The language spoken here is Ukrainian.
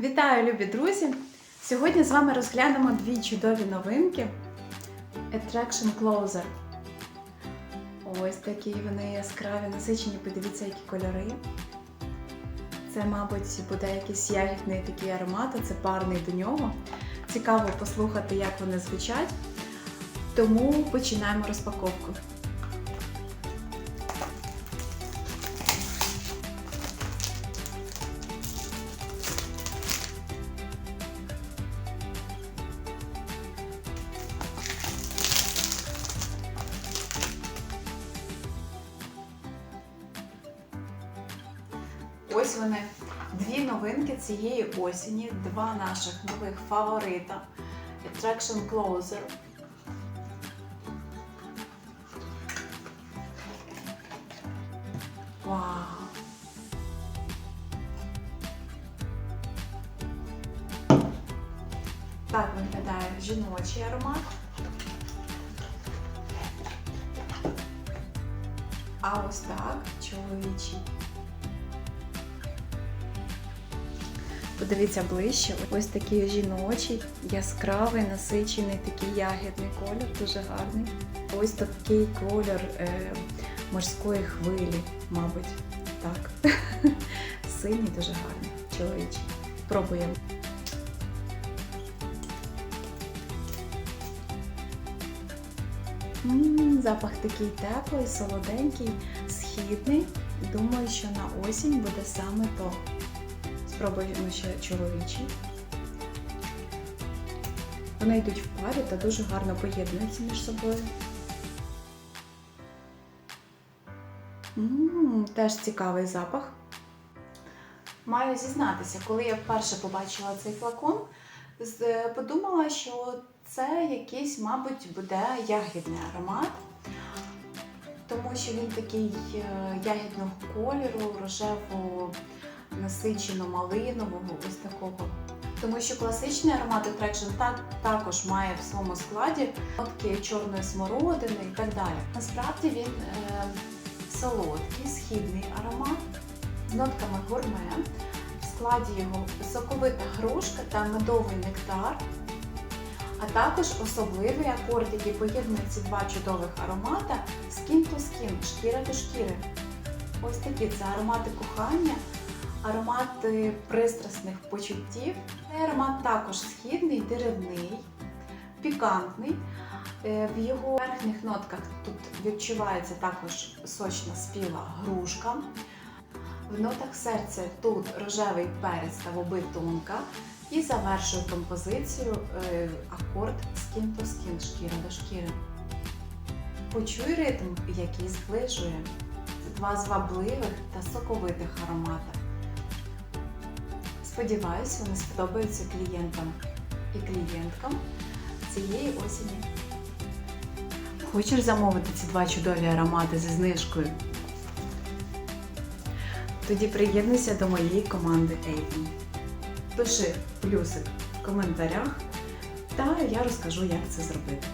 Вітаю, любі друзі! Сьогодні з вами розглянемо дві чудові новинки Attraction Closer. Ось такі вони яскраві, насичені, подивіться, які кольори. Це, мабуть, буде якийсь ягідний такий аромат, а це парний до нього. Цікаво послухати, як вони звучать. Тому починаємо розпаковку. Ось вони дві новинки цієї осені, два наших нових фаворита Attraction Closer. Вау! Так виглядає жіночий аромат. А ось так чоловічий. Подивіться ближче, ось такий жіночий, яскравий, насичений, такий ягідний колір, дуже гарний. Ось такий колір е, морської хвилі, мабуть. Так. Синій дуже гарний, чоловічий. Пробуємо. М, Запах такий теплий, солоденький, східний. Думаю, що на осінь буде саме то. Спробуємо ще чоловічий. Вони йдуть в парі та дуже гарно поєднуються між собою. М, Теж цікавий запах. Маю зізнатися, коли я вперше побачила цей флакон, подумала, що це якийсь, мабуть, буде ягідний аромат, тому що він такий е, ягідного кольору, рожево насичено малинового, ось такого. Тому що класичний аромат Attraction так, також має в своєму складі нотки чорної смородини і так далі. Насправді він е, солодкий, східний аромат з нотками гурме. В складі його соковита грушка та медовий нектар, а також особливий акорд, який поєднує ці два чудових аромата skin to skin, шкіра до шкіри. Ось такі це аромати кохання, аромати пристрасних почуттів. Цей аромат також східний, деревний, пікантний. Е, В його верхніх нотках тут відчувається також сочна спіла грушка. В нотах серця тут рожевий перець та воби тонка. І завершує композицію е, акорд skin to skin, шкіра до шкіри. Почуй ритм, який зближує. Два звабливих та соковитих аромата. Сподіваюсь, вони сподобаються клієнтам і клієнткам цієї осені. Хочеш замовити ці два чудові аромати зі знижкою? Тоді приєднуйся до моєї команди Avon. Пиши плюсик в коментарях, та я розкажу, як це зробити.